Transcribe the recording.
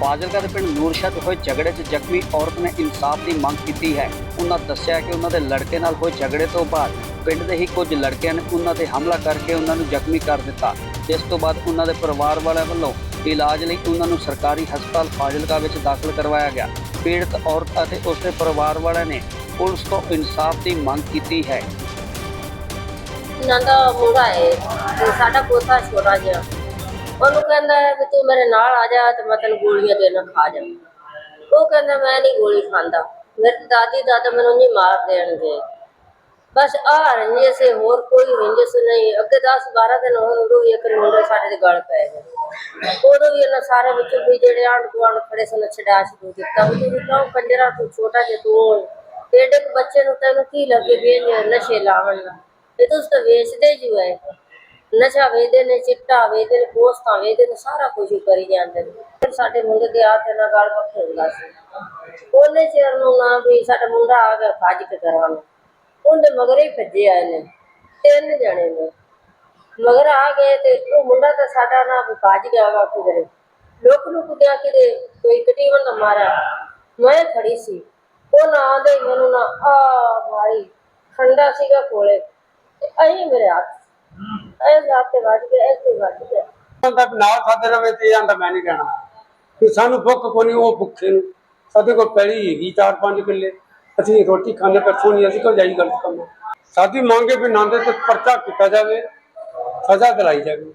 ਫਾਜ਼ਿਲਕਾ ਦੇ ਪਿੰਡ ਨੂਰਸ਼ਾ 'ਚ ਹੋਏ ਝਗੜੇ 'ਚ ਜ਼ਖਮੀ ਔਰਤ ਨੇ ਇਨਸਾਫ ਦੀ ਮੰਗ ਕੀਤੀ ਹੈ। ਉਹਨਾਂ ਦੱਸਿਆ ਕਿ ਉਹਨਾਂ ਦੇ ਲੜਕੇ ਨਾਲ ਹੋਏ ਝਗੜੇ ਤੋਂ ਬਾਅਦ ਪਿੰਡ ਦੇ ਹੀ ਕੁਝ ਲੜਕਿਆਂ ਨੇ ਉਹਨਾਂ ਤੇ ਹਮਲਾ ਕਰਕੇ ਉਹਨਾਂ ਨੂੰ ਜ਼ਖਮੀ ਕਰ ਦਿੱਤਾ। ਜਿਸ ਤੋਂ ਬਾਅਦ ਉਹਨਾਂ ਦੇ ਪਰਿਵਾਰ ਵਾਲਿਆਂ ਵੱਲੋਂ ਇਲਾਜ ਲਈ ਉਹਨਾਂ ਨੂੰ ਸਰਕਾਰੀ ਹਸਪਤਾਲ ਫਾਜ਼ਿਲਕਾ ਵਿੱਚ ਦਾਖਲ ਕਰਵਾਇਆ ਗਿਆ। ਪੀੜਤ ਔਰਤ ਅਤੇ ਉਸ ਦੇ ਪਰਿਵਾਰ ਵਾਲਿਆਂ ਨੇ ਪੁਲਿਸ ਤੋਂ ਇਨਸਾਫ ਦੀ ਮੰਗ ਕੀਤੀ ਹੈ। ਇਹਨਾਂ ਦਾ ਮੁੰਡਾ ਹੈ ਤੇ ਸਾਡਾ ਪੋਤਾ ਛੋਟਾ ਜਿਹਾ। ਉਹਨੂੰ ਕਹਿੰਦਾ ਹੈ ਕਿ ਤੂੰ ਮੇਰੇ ਨਾਲ ਆ ਜਾ ਤੇ ਮੈਂ ਤੈਨੂੰ ਗੋਲੀਆਂ ਦੇ ਨਾ ਖਾ ਜਾ ਉਹ ਕਹਿੰਦਾ, ਮੈਂ ਨਹੀਂ ਗੋਲੀ ਖਾਂਦਾ। ਮੇਰੀ ਦਾਦੀ ਦਾਦਾ ਮੈਨੂੰ ਨਹੀਂ ਮਾਰ ਦੇਣਗੇ। ਬਸ ਆ ਰੰਜਿਸ਼ ਹੈ ਹੋਰ ਕੋਈ ਰੰਜਿਸ਼ ਨਹੀਂ। ਅੱਗੇ 10 12 ਦਿਨ ਹੋਏ, ਉਦੋਂ ਵੀ ਇੱਕ ਮੁੰਡਾ ਸਾਡੇ ਦੇ ਗਲ ਪੈ ਗਿਆ ਉਦੋਂ ਵੀ ਇਹਨਾਂ ਸਾਰੇ ਵਿੱਚੋਂ ਵੀ ਜਿਹੜੇ ਆਂਢ ਗੁਆਂਢ ਖੜੇ ਸਨ, ਛਡਾ ਛਡੂ ਦਿੱਤਾ ਵੀ ਤੂੰ ਕਿਉਂ ਕੰਜਰਾ ਤੂੰ ਛੋਟਾ ਜਿਹਾ ਤੂੰ ਏਡੇ ਬੱਚੇ ਨੂੰ ਤੈਨੂੰ ਕੀ ਲੱਗੇ ਵੀ ਇਹ ਨਸ਼ੇ ਲਾਵਣ ਦਾ? ਇਹ ਤੁਸੀਂ ਤਾਂ ਵੇਚਦੇ ਜੀ ਹੈ ਨਸ਼ਾ ਵੇਚਦੇ ਨੇ, ਚਿੱਟਾ ਵੇਚਦੇ ਨੇ, ਪੋਸਤਾਂ ਵੇਚਦੇ ਨੇ, ਸਾਰਾ ਕੁਝ ਕਰੀ ਜਾਂਦੇ ਨੇ। ਫਿਰ ਸਾਡੇ ਮੁੰਡੇ ਦੇ ਹੱਥ ਨਾਲ ਗੱਲ ਪੱਕੇ ਹੁੰਦਾ ਸੀ। ਉਹਨੇ ਚਿਰ ਨੂੰ ਨਾ ਵੀ ਸਾਡਾ ਮੁੰਡਾ ਆ ਗਿਆ ਫੱਜ ਕੇ ਕਰਾਉਣ ਉਹਦੇ ਮਗਰ ਹੀ ਭੱਜੇ ਆਏ ਨੇ, ਤਿੰਨ ਜਣੇ ਨੇ। ਮਗਰ ਆ ਗਏ ਤੇ ਉਹ ਮੁੰਡਾ ਤਾਂ ਸਾਡਾ ਨਾ ਵੀ ਭੱਜ ਗਿਆ ਵਾ ਕਿਧਰੇ। ਲੁਕ ਲੁਕ ਗਿਆ ਕਿਤੇ ਕੋਈ ਕਟੀਵਨ ਨਾ ਮਾਰਿਆ। ਮੈਂ ਖੜੀ ਸੀ। ਉਹ ਨਾ ਆਉਂਦੇ ਹੀ ਮੈਨੂੰ ਨਾ, ਆ ਮਾਰੀ, ਖੰਡਾ ਸੀਗਾ ਕੋਲੇ। ਤੇ ਅਹੀਂ ਮੇਰੇ ਹੱਥ ਐ ਹੱਥ ਵੱਜ ਗਿਆ ਐਸੇ ਵੱਜ ਗਿਆ। ਦਾ ਨਾਲ ਖਾਦੇ ਰਵੇ ਤੇ ਆਂਦਾ ਮੈਂ ਨਹੀਂ ਕਹਿਣਾ ਕਿ ਸਾਨੂੰ ਭੁੱਖ ਕੋਈ ਨਹੀਂ, ਉਹ ਭੁੱਖੇ ਨੂੰ। ਸਾਡੇ ਕੋਲ ਪੈਲੀ ਹੈਗੀ 4-5 ਕਿੱਲੇ। ਅਸੀਂ ਰੋਟੀ ਖਾਣੇ ਪਰਸੋਂ ਨਹੀਂ, ਅਸੀਂ ਕੋਈ ਜਾਈ ਗਲਤ ਕੰਮ ਸਾਡੀ ਮੰਗੇ ਵੀ ਨਾਂਦੇ ਤੇ ਪਰਚਾ ਕੀਤਾ ਜਾਵੇ, ਸਜ਼ਾ ਦਿਲਾਈ ਜਾਵੇ।